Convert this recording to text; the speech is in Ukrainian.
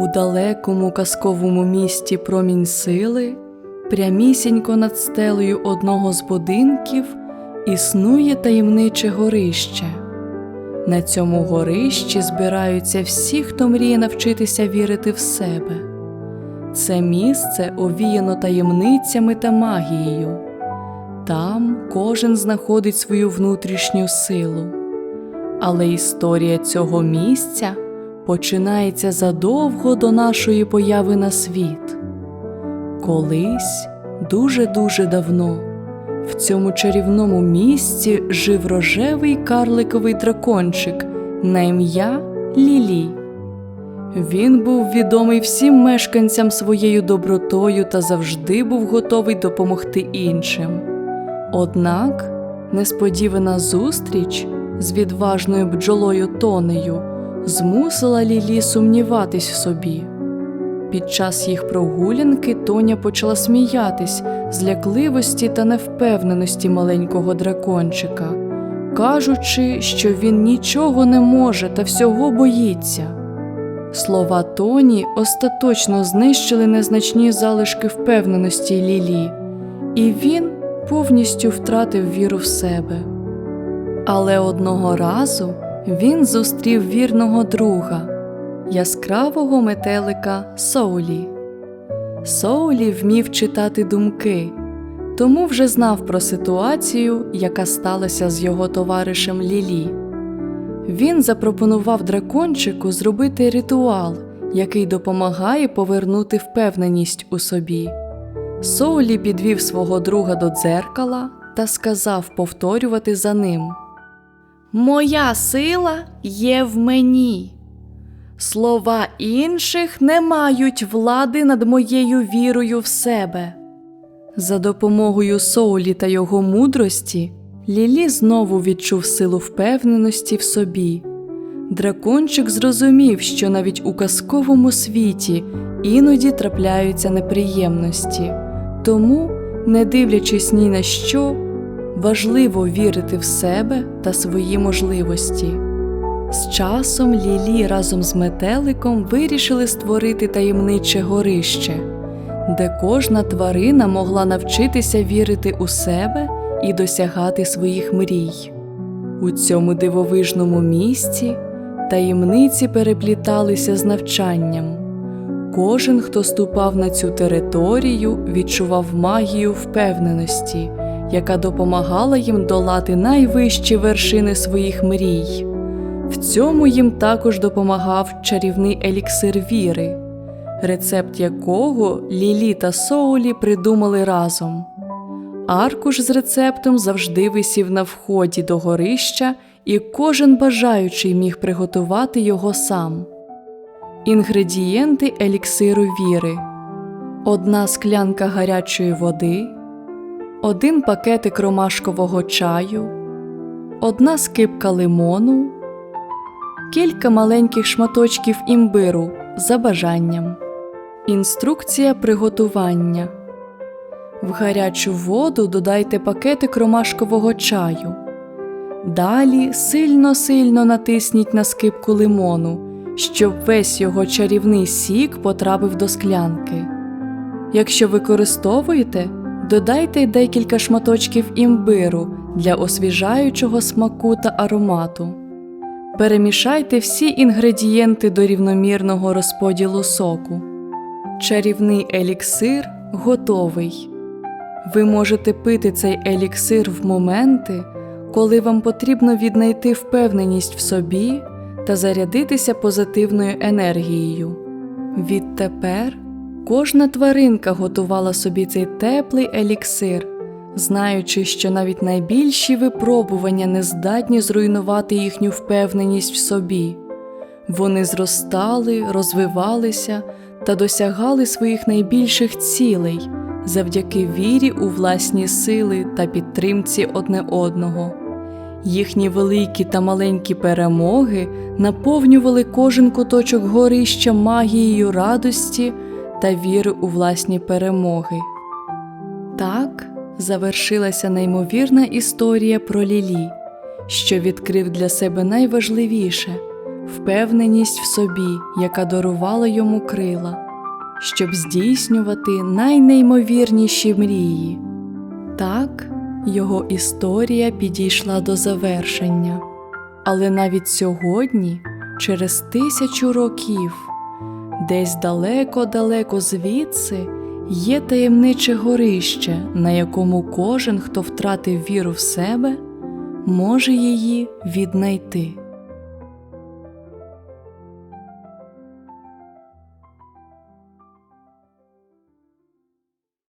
У далекому казковому місті промінь сили, прямісінько над стелею одного з будинків, існує таємниче горище. На цьому горищі збираються всі, хто мріє навчитися вірити в себе. Це місце овіяно таємницями та магією. Там кожен знаходить свою внутрішню силу. Але історія цього місця починається задовго до нашої появи на світ. Колись, дуже-дуже давно, в цьому чарівному місці жив рожевий карликовий дракончик на ім'я Лілі. Він був відомий всім мешканцям своєю добротою та завжди був готовий допомогти іншим. Однак несподівана зустріч з відважною бджолою Тонею змусила Лілі сумніватись в собі. Під час їх прогулянки Тоня почала сміятись з лякливості та невпевненості маленького дракончика, кажучи, що він нічого не може та всього боїться. Слова Тоні остаточно знищили незначні залишки впевненості Лілі, і він повністю втратив віру в себе. Але одного разу він зустрів вірного друга, яскравого метелика Соулі. Соулі вмів читати думки, тому вже знав про ситуацію, яка сталася з його товаришем Лілі. Він запропонував дракончику зробити ритуал, який допомагає повернути впевненість у собі. Соулі підвів свого друга до дзеркала та сказав повторювати за ним. Моя сила є в мені. Слова інших не мають влади над моєю вірою в себе. За допомогою Соулі та його мудрості Лілі знову відчув силу впевненості в собі. Дракончик зрозумів, що навіть у казковому світі іноді трапляються неприємності, тому, не дивлячись ні на що, важливо вірити в себе та свої можливості. З часом Лілі разом з метеликом вирішили створити таємниче горище, де кожна тварина могла навчитися вірити у себе і досягати своїх мрій. У цьому дивовижному місці таємниці перепліталися з навчанням. Кожен, хто ступав на цю територію, відчував магію впевненості, яка допомагала їм долати найвищі вершини своїх мрій. В цьому їм також допомагав чарівний еліксир віри, рецепт якого Лілі та Соулі придумали разом. Аркуш з рецептом завжди висів на вході до горища, і кожен бажаючий міг приготувати його сам. Інгредієнти еліксиру віри: одна склянка гарячої води, один пакетик ромашкового чаю, одна скипка лимону, кілька маленьких шматочків імбиру за бажанням. Інструкція приготування. В гарячу воду додайте пакетик ромашкового чаю. Далі сильно-сильно натисніть на скипку лимону, щоб весь його чарівний сік потрапив до склянки. Якщо використовуєте, додайте декілька шматочків імбиру для освіжаючого смаку та аромату. Перемішайте всі інгредієнти до рівномірного розподілу соку. Чарівний еліксир готовий. Ви можете пити цей еліксир в моменти, коли вам потрібно віднайти впевненість в собі та зарядитися позитивною енергією. Відтепер кожна тваринка готувала собі цей теплий еліксир, знаючи, що навіть найбільші випробування не здатні зруйнувати їхню впевненість в собі. Вони зростали, розвивалися та досягали своїх найбільших цілей завдяки вірі у власні сили та підтримці одне одного. Їхні великі та маленькі перемоги наповнювали кожен куточок горища магією радості та віри у власні перемоги. Так завершилася неймовірна історія про Лілі, що відкрив для себе найважливіше впевненість в собі, яка дарувала йому крила, щоб здійснювати найнеймовірніші мрії. Так, його історія підійшла до завершення. Але навіть сьогодні, через тисячу років, десь далеко-далеко звідси є таємниче горище, на якому кожен, хто втратив віру в себе, може її віднайти.